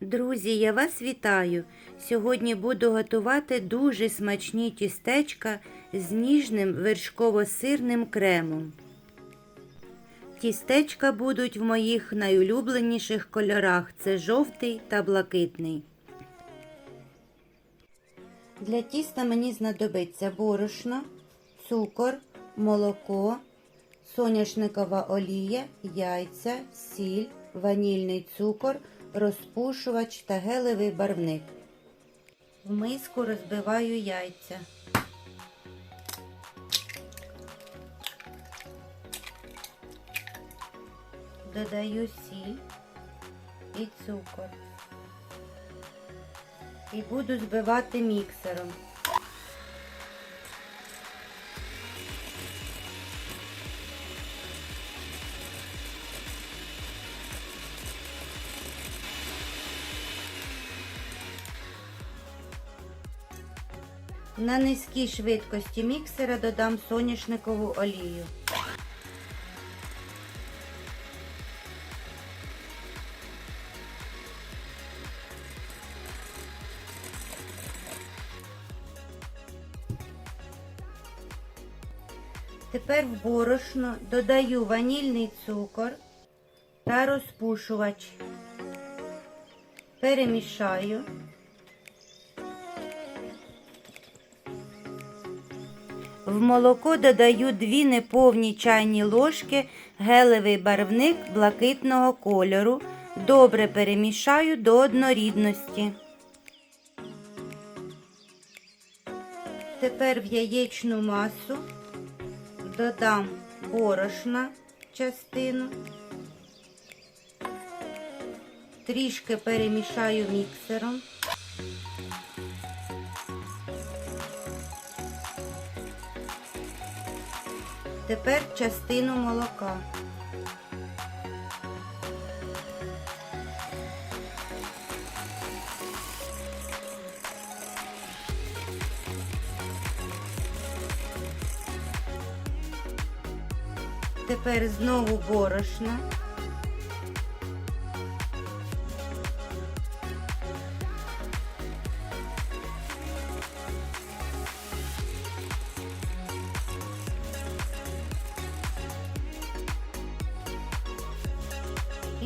Друзі, я вас вітаю! Сьогодні буду готувати дуже смачні тістечка з ніжним вершково-сирним кремом. Тістечка будуть в моїх найулюбленіших кольорах це жовтий та блакитний. Для тіста мені знадобиться борошно, цукор, молоко, соняшникова олія, яйця, сіль, ванільний цукор, розпушувач та гелевий барвник. В миску розбиваю яйця. Додаю сіль і цукор. І буду збивати міксером. На низькій швидкості міксера додам соняшникову олію. Тепер в борошно додаю ванільний цукор та розпушувач. Перемішаю. В молоко додаю 2 неповні чайні ложки гелевий барвник блакитного кольору. Добре перемішаю до однорідності. Тепер в яєчну масу додам борошна частину, трішки перемішаю міксером. Тепер частину молока. Тепер знову борошно.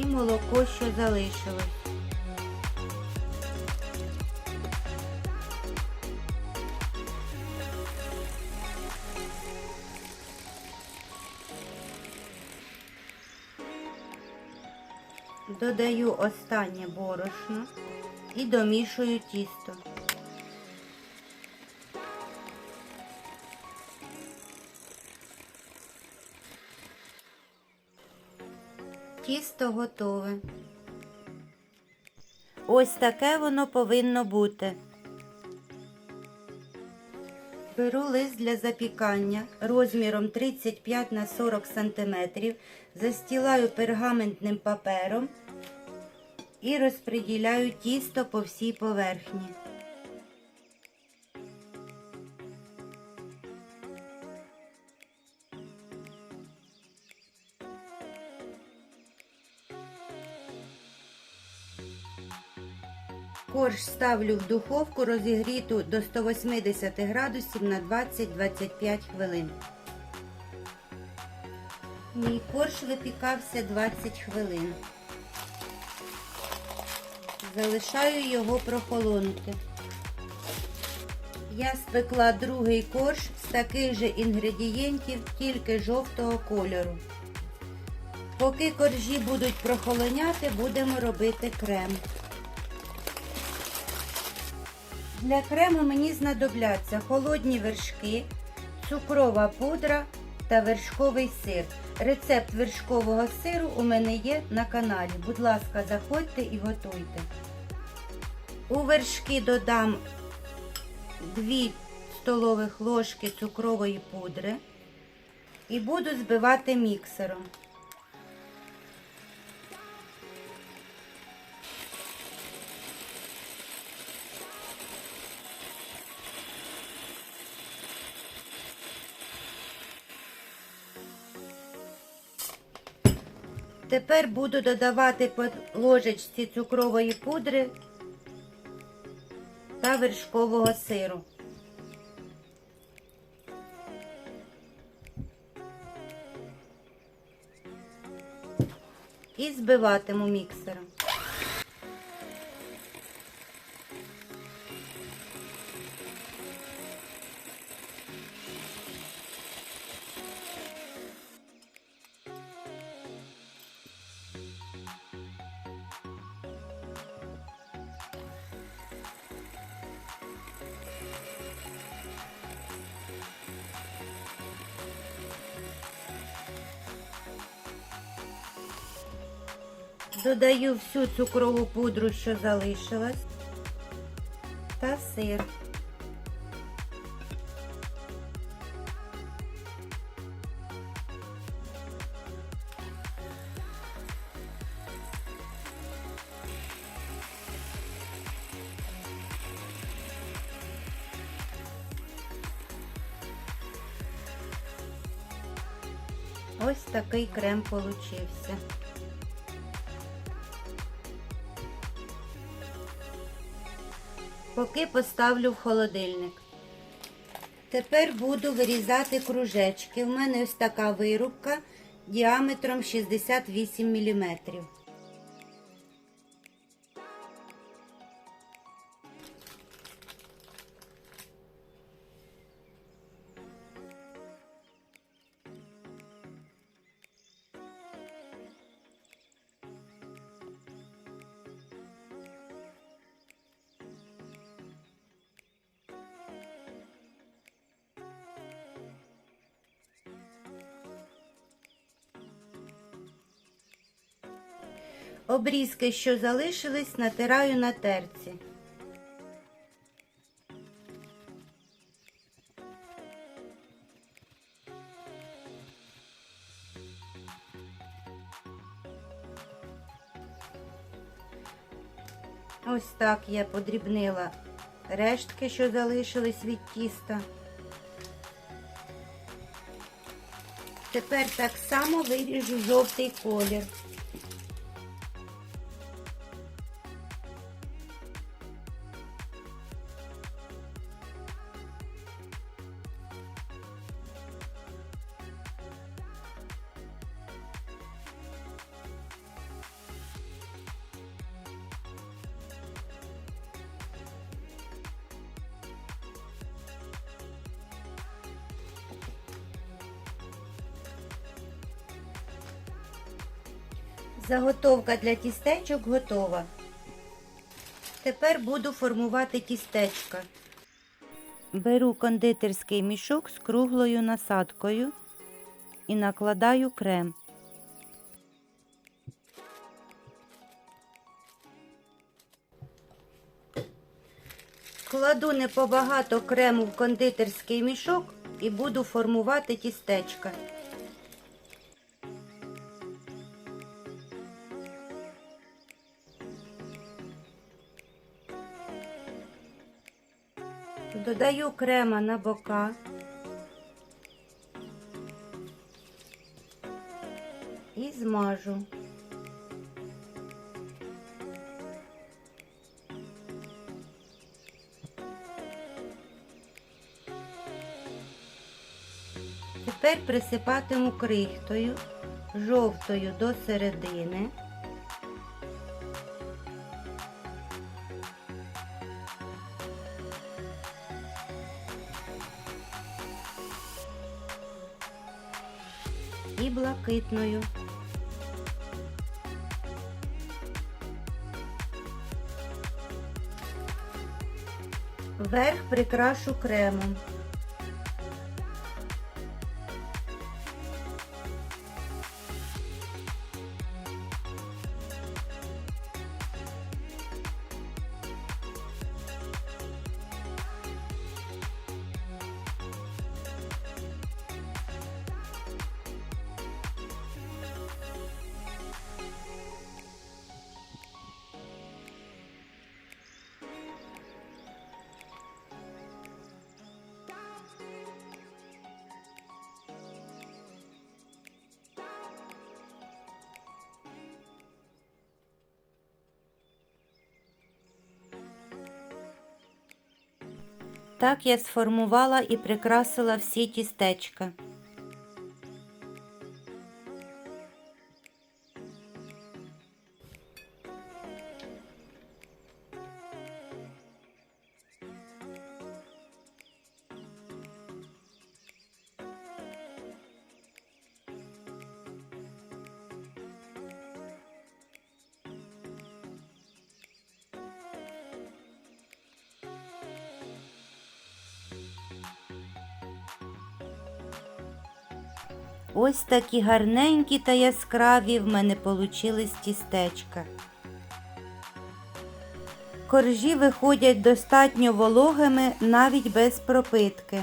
І молоко, що залишилось. Додаю останнє борошно і домішую тісто. Тісто готове. Ось таке воно повинно бути. Беру лист для запікання розміром 35 на 40 см, застілаю пергаментним папером і розподіляю тісто по всій поверхні. Корж ставлю в духовку розігріту до 180 градусів на 20-25 хвилин. Мій корж випікався 20 хвилин. Залишаю його прохолонути. Я спекла другий корж з таких же інгредієнтів, тільки жовтого кольору. Поки коржі будуть прохолоняти, будемо робити крем. Для крему мені знадобляться холодні вершки, цукрова пудра та вершковий сир. Рецепт вершкового сиру у мене є на каналі. Будь ласка, заходьте і готуйте. У вершки додам 2 столових ложки цукрової пудри і буду збивати міксером. Тепер буду додавати по ложечці цукрової пудри та вершкового сиру. І збиватиму міксером. Додаю всю цукрову пудру, що залишилась, та сир. Ось такий крем получився. Поки поставлю в холодильник. Тепер буду вирізати кружечки. У мене ось така вирубка діаметром 68 мм. Обрізки, що залишились, натираю на терці. Ось так я подрібнила рештки, що залишились від тіста. Тепер так само виріжу жовтий колір. Заготовка для тістечок готова. Тепер буду формувати тістечка. Беру кондитерський мішок з круглою насадкою і накладаю крем. Кладу не побагато крему в кондитерський мішок і буду формувати тістечка. Додаю крема на бока. І змажу. Тепер присипатиму крихтою, жовтою до середини. Блакитною. Верх прикрашу кремом. Так я сформувала і прикрасила всі тістечка. Ось такі гарненькі та яскраві в мене получились тістечка. Коржі виходять достатньо вологими навіть без пропитки.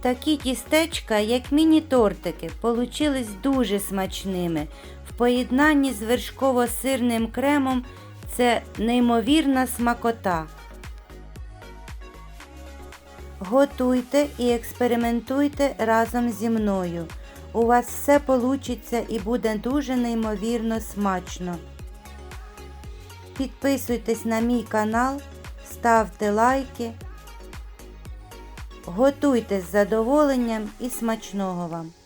Такі тістечка, як міні-тортики, получились дуже смачними. В поєднанні з вершково-сирним кремом це неймовірна смакота. Готуйте і експериментуйте разом зі мною. У вас все получиться і буде дуже неймовірно смачно. Підписуйтесь на мій канал, ставте лайки. Готуйте з задоволенням і смачного вам!